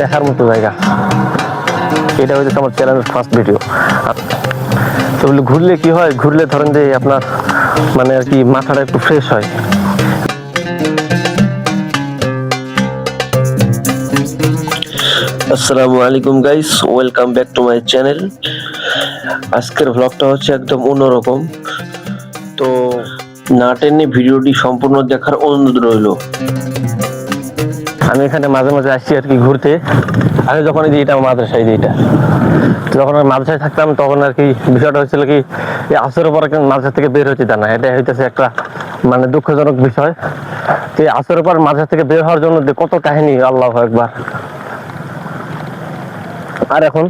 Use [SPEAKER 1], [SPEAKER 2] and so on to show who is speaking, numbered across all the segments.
[SPEAKER 1] দেখার মতো জায়গা। এটা হচ্ছে আমার চ্যানেলের ফার্স্ট ভিডিও তো ঘুরলে কি হয়? ঘুরলে ধরেন যে আপনার মানে আর কি মাথাটা একটু ফ্রেশ হয়। আসসালামু আলাইকুম guys welcome back to my channel আজকের ভ্লগটা হচ্ছে একদম অন্যরকম। তো না টেনে ভিডিওটি সম্পূর্ণ দেখার অনুরোধ রইল। আমি এখানে মাঝে মাঝে আসছি আর কি ঘুরতে। আগে যখন এই যে এটা মাদ্রাসায় যে এটা। যখন আমি মাদ্রাসায় থাকতাম, তখন আর কি বিষয়টা হচ্ছিল কি, এই আসরের পরে মাদ্রাসা থেকে বের হচ্ছে তা না। এটা হইতেছে একটা মানে দুঃখজনক বিষয়। এই আসরের পর মাদ্রাসা থেকে বের হওয়ার জন্য যে কত কাহিনী, আল্লাহ একবার আর এখন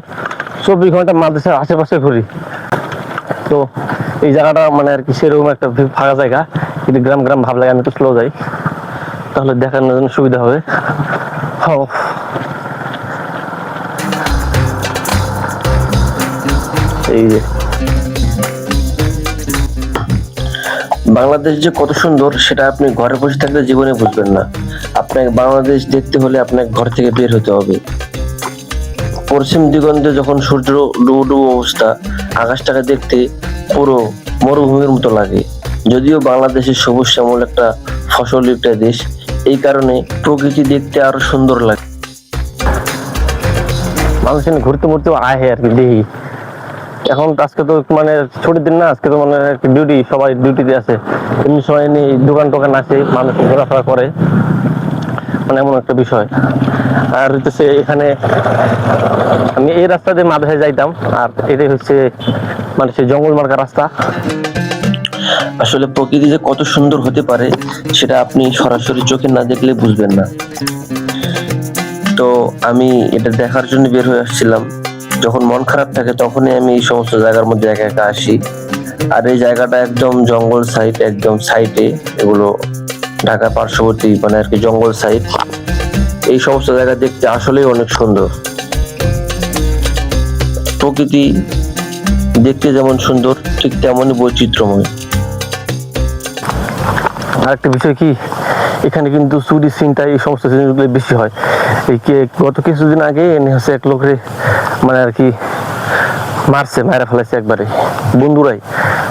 [SPEAKER 1] চব্বিশ ঘণ্টা মাদ্রাসার আশেপাশে ঘুরি। তো এই জায়গাটা মানে আর কি সেরকম একটা ফাঁকা জায়গা। কিন্তু গ্রাম গ্রাম ভাব লাগে আমি একটু স্লো যাই। তাহলে দেখানোর জন্য সুবিধা হবে। হাও। এই যে। বাংলাদেশ যে কত সুন্দর সেটা আপনি ঘরে বসে থাকলে জীবনে বুঝবেন না। আপনাকে বাংলাদেশ দেখতে হলে আপনাকে ঘর থেকে বের হতে হবে। পশ্চিম দিগন্তে যখন সূর্য ডুবো ডুবো অবস্থা আকাশটাকে দেখতে পুরো মরুভূমির মতো লাগে। যদিও বাংলাদেশের সবুজ শ্যামল একটা ফসল একটা দেশ এই কারণে প্রকৃতি দেখতে আরও সুন্দর লাগে। মানুষ ঘুরতে ঘুরতে আয় আর কি, দেখি। এখন আজকে তো মানে ছুটির দিন না, আজকে তো মানে ডিউটি সবাই ডিউটিতে আছে। এমনি সময় নিয়ে দোকান টোকান আছে, মানুষ ঘোরাফেরা করে। মানে এমন একটা বিষয়। আর হচ্ছে এখানে আমি এই রাস্তা দিয়ে মাদ্রাসায় যাইতাম, আর এটাই হচ্ছে মানে সেই জঙ্গল মার্কা রাস্তা। আসলে প্রকৃতি যে কত সুন্দর হতে পারে, সেটা আপনি সরাসরি চোখে না দেখলে বুঝবেন না। তো আমি এটা দেখার জন্য বের হয়ে আসছিলাম। যখন মন খারাপ থাকে, তখনই আমি এই সমস্ত জায়গার মধ্যে একা একা আসি। আর এই জায়গাটা একদম জঙ্গল সাইড একদম সাইডে এগুলো ঢাকা পার্শ্ববর্তী মানে আর কি জঙ্গল সাইড এই সমস্ত জায়গা দেখতে আসলেই অনেক সুন্দর। প্রকৃতি দেখতে যেমন সুন্দর, ঠিক তেমনই বৈচিত্র্যময়। আরেকটা বিষয় কি? এখানে কিন্তু চুরি চিন্তা এই সমস্ত জিনিসগুলো বেশি হয়। এই কে গত কিছুদিন আগে এনে হচ্ছে এক লোকরে মানে আর কি মারছে মায়েরা ফেলেছে একবারে। বন্ধুরাই,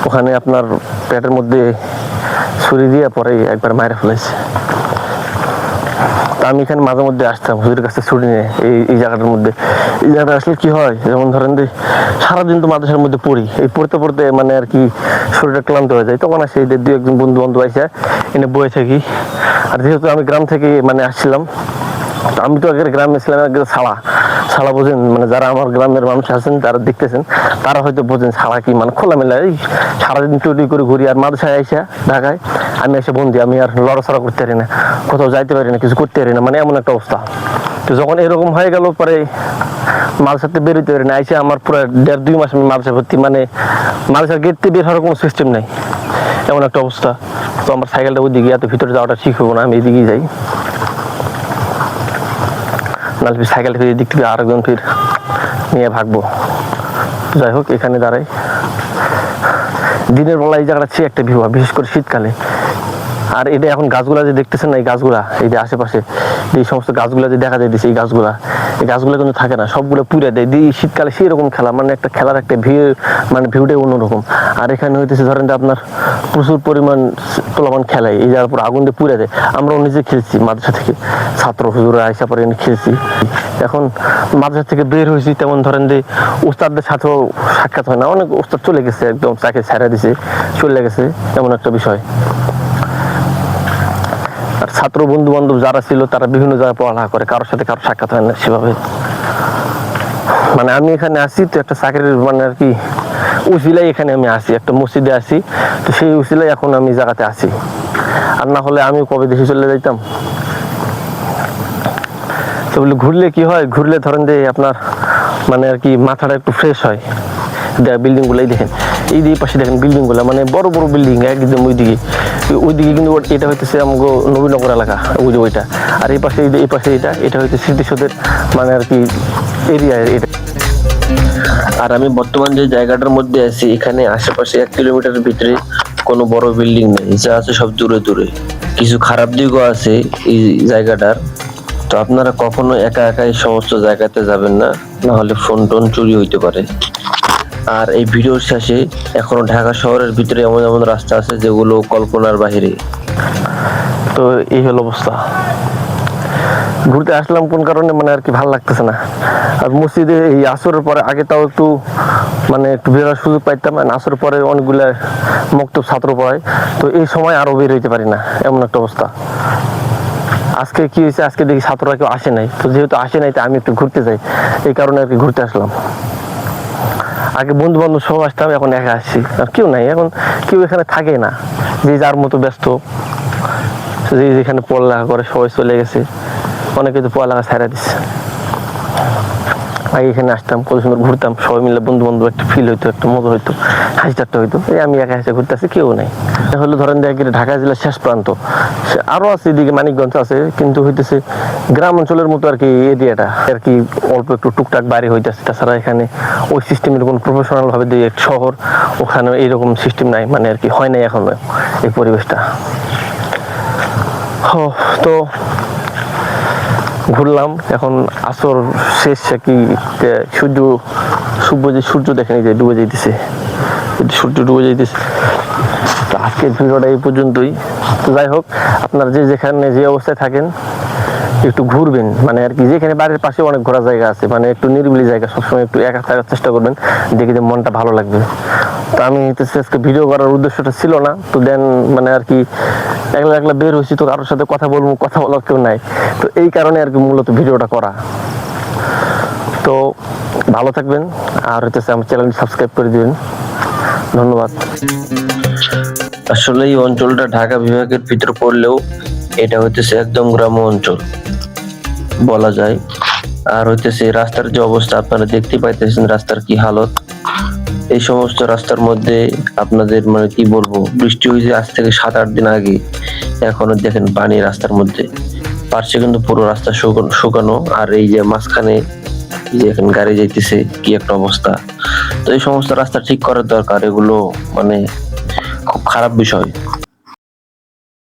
[SPEAKER 1] ওখানে আপনার পেটের মধ্যে ছুরি দিয়ে পরে একবার মায়েরা ফেলাইছে। তা আমি এখানে মাঝে মধ্যে আসতাম হুজুরের কাছে ছুটি নিয়ে, এই এই জায়গাটার মধ্যে। এই জায়গাটা আসলে কি হয়, যেমন ধরেন যে সারাদিন তো মাদ্রাসার মধ্যে পড়ি। এই পড়তে পড়তে মানে আর কি শরীরটা ক্লান্ত হয়ে যায়। তখন আসে, এদের দু একজন বন্ধু বান্ধব আসে এনে বয়ে থাকি। আর যেহেতু আমি গ্রাম থেকে মানে আসছিলাম আমি তো আগে গ্রামে ছিলাম একদম ছাড়া ছাড়া বোঝেন মানে যারা আমার গ্রামের মানুষ আছেন, তারা দেখতেছেন, তারা হয়তো বোঝেন ছাড়া কি মানে খোলামেলা, এই সারাদিন চুরি করে ঘুরি আর মাদ্রাসায় আইসা ঢাকায়, আমি এসে বন্দি, আমি আর লড়াচড়া করতে পারি না, কোথাও যাইতে পারি না, কিছু করতে পারি না মানে এমন একটা অবস্থা। তো যখন এরকম হয়ে গেল, পরে মাদ্রাসাতে বেরোতে পারি না, আইসে আমার পুরো দেড় দুই মাস আমি মাদ্রাসা ভর্তি মানে মাদ্রাসার গেট থেকে বের হওয়ার কোনো সিস্টেম নেই, এমন একটা অবস্থা। তো আমার সাইকেলটা ওইদিকে, এত ভিতরে যাওয়াটা ঠিক হব না, আমি এদিকেই যাই। নাহলে সাইকেল ফিরে দিক থেকে আরেকজন ফির নিয়ে ভাগবো। যাই হোক, এখানে দাঁড়াই। দিনের বেলা এই জায়গাটা চেয়ে একটা বিবাহ বিশেষ করে শীতকালে। আর এটা এখন গাছগুলা যে দেখতেছেন না, এই গাছগুলা, এই যে আশেপাশে এই সমস্ত গাছগুলা যে দেখা যাইতেছে, এই গাছগুলা, এই গাছগুলো কিন্তু থাকে না, সবগুলো পুড়ে দেয়। দিয়ে শীতকালে সেই রকম খেলা মানে একটা খেলার একটা ভিউ মানে ভিউটাই অন্যরকম। আর এখানে হইতেছে, ধরেন যে আপনার প্রচুর পরিমাণ পোলামান খেলায়, এই যার উপর আগুন দিয়ে পুড়ে দেয়। আমরাও নিজে খেলছি মাদ্রাসা থেকে। ছাত্র হুজুরা আইসা পরে খেলছি। এখন মাদ্রাসা থেকে বের হয়েছি, তেমন ধরেন যে উস্তাদদের সাথেও সাক্ষাৎ হয় না। অনেক উস্তাদ চলে গেছে, একদম চাকরি ছাড়া দিছে, চলে গেছে, এমন একটা বিষয়। ছাত্র বন্ধু বান্ধব যারা ছিল, তারা বিভিন্ন জায়গায় পড়ালেখা করে, কারোর সাথে কারোর সাক্ষাৎ হয় না সেভাবে। মানে আমি এখানে আসি তো একটা চাকরির মানে আর কি উসিলাই এখানে আমি আসি, একটা মসজিদে আসি। তো সেই উসিলাই এখন আমি জায়গাতে আসি। আর না হলে আমি কবে দেশে চলে যাইতাম? তো বলি, ঘুরলে কি হয়? ঘুরলে ধরেন যে আপনার মানে আর কি মাথাটা একটু ফ্রেশ হয়। বিল্ডিং গুলাই দেখেন। এই দিকে পাশে দেখেন বিল্ডিংগুলা মানে বড় বড় বিল্ডিং, একদম ওইদিকে। ওইদিকে কিন্তু এটা হইতেছে আমাকে নবীনগর এলাকা যে ওইটা। আর এই পাশে এই পাশে এটা এটা হচ্ছে স্মৃতিসৌধের মানে আর কি এরিয়া এটা। আর আমি বর্তমান যে জায়গাটার মধ্যে আছি, এখানে আশেপাশে এক কিলোমিটারের ভিতরে কোনো বড় বিল্ডিং নেই, যা আছে সব দূরে দূরে। কিছু খারাপ দিকও আছে এই জায়গাটার।
[SPEAKER 2] তো আপনারা কখনো একা একা এই সমস্ত জায়গাতে যাবেন না না হলে ফোন টোন চুরি হইতে পারে। আর এই ভিডিওর শেষে এখনও ঢাকা শহরের ভিতরে এমন এমন রাস্তা আছে যেগুলো কল্পনার বাহিরে।
[SPEAKER 1] তো এই হলো অবস্থা। ঘুরতে আসলাম কোন কারণে মানে আর কি ভালো লাগতেছে না। আর মসজিদে এই আসরের পরে আগে তাও একটু মানে একটু বেরোর সুযোগ পাইতাম আর আসরের পরে অনেকগুলা মক্তব ছাত্র পড়ায়। তো এই সময় আরও বের হইতে পারি না, এমন একটা অবস্থা। আজকে কি হয়েছে আজকে দেখি ছাত্ররা কেউ আসে নাই। তো যেহেতু আসে নাই, তো আমি একটু ঘুরতে যাই। এই কারণে আর কি ঘুরতে আসলাম। আগে বন্ধু বান্ধব সব আসতাম, এখন একা আসছি আর কেউ নাই, এখন কেউ এখানে থাকে না। যে যার মতো ব্যস্ত, যে যেখানে পড়ালেখা করে সবাই চলে গেছে। অনেকে তো পড়ালেখা ছাড়া দিচ্ছে আগে এখানে আসতাম, কত সুন্দর ঘুরতাম, সবাই মিলে বন্ধু বান্ধব একটা ফিল হইতো, একটা মজা হইতো, হাসি ঠাট্টা হইতো। এই আমি একা এসে ঘুরতে আসি, কেউ নাই। হলো ধরেন দেখি ঢাকা জেলার শেষ প্রান্ত আরও আছে এদিকে, মানিকগঞ্জ আছে, কিন্তু হইতেছে গ্রাম অঞ্চলের মতো আর কি এরিয়াটা। আর কি অল্প একটু টুকটাক বাড়ি হইতেছে, তাছাড়া এখানে ওই সিস্টেমের কোনো প্রফেশনাল ভাবে দিয়ে শহর, ওখানে এইরকম সিস্টেম নাই মানে আর কি হয় নাই এখনও এই পরিবেশটা। তো ঘুরলাম। এখন আসর শেষ কি সূর্য সূর্য যে, সূর্য দেখে যে ডুবে যাইতেছে। সূর্য ডুবে যাইতেছে। তো আজকের ভিডিওটা এই পর্যন্তই। যাই হোক, আপনারা যে যেখানে যে অবস্থায় থাকেন একটু ঘুরবেন। মানে আর কি যেখানে বাড়ির পাশে অনেক ঘোরার জায়গা আছে মানে একটু নিরিবিলি জায়গা, সবসময় একটু একা থাকার চেষ্টা করবেন, দেখে যে মনটা ভালো লাগবে। তো আমি আজকে ভিডিও করার উদ্দেশ্যটা ছিল না, তো দেন মানে আর কি একলা একলা বের হয়েছি, তো কারোর সাথে কথা বলব, কথা বলার কেউ নাই। তো এই কারণে আর কি মূলত ভিডিওটা করা। তো ভালো থাকবেন, আর হচ্ছে আমার চ্যানেল সাবস্ক্রাইব করে দিবেন। ধন্যবাদ।
[SPEAKER 2] আসলে এই অঞ্চলটা ঢাকা বিভাগের ভিতর পড়লেও এটা হইতেছে একদম গ্রাম্য অঞ্চল, বলা যায়। আর হইতেছে রাস্তার যে অবস্থা, আপনারা দেখতে পাইতেছেন রাস্তার কি হালত। এই সমস্ত রাস্তার মধ্যে আপনাদের মানে কি বলব, বৃষ্টি হয়েছে আজ থেকে সাত আট দিন আগে। এখনও দেখেন পানি রাস্তার মধ্যে। পারছে কিন্তু পুরো রাস্তা শুকানো আর এই যে মাঝখানে এখন গাড়ি যাইতেছে, কি একটা অবস্থা। তো এই সমস্ত রাস্তা ঠিক করার দরকার, এগুলো মানে খুব খারাপ বিষয়।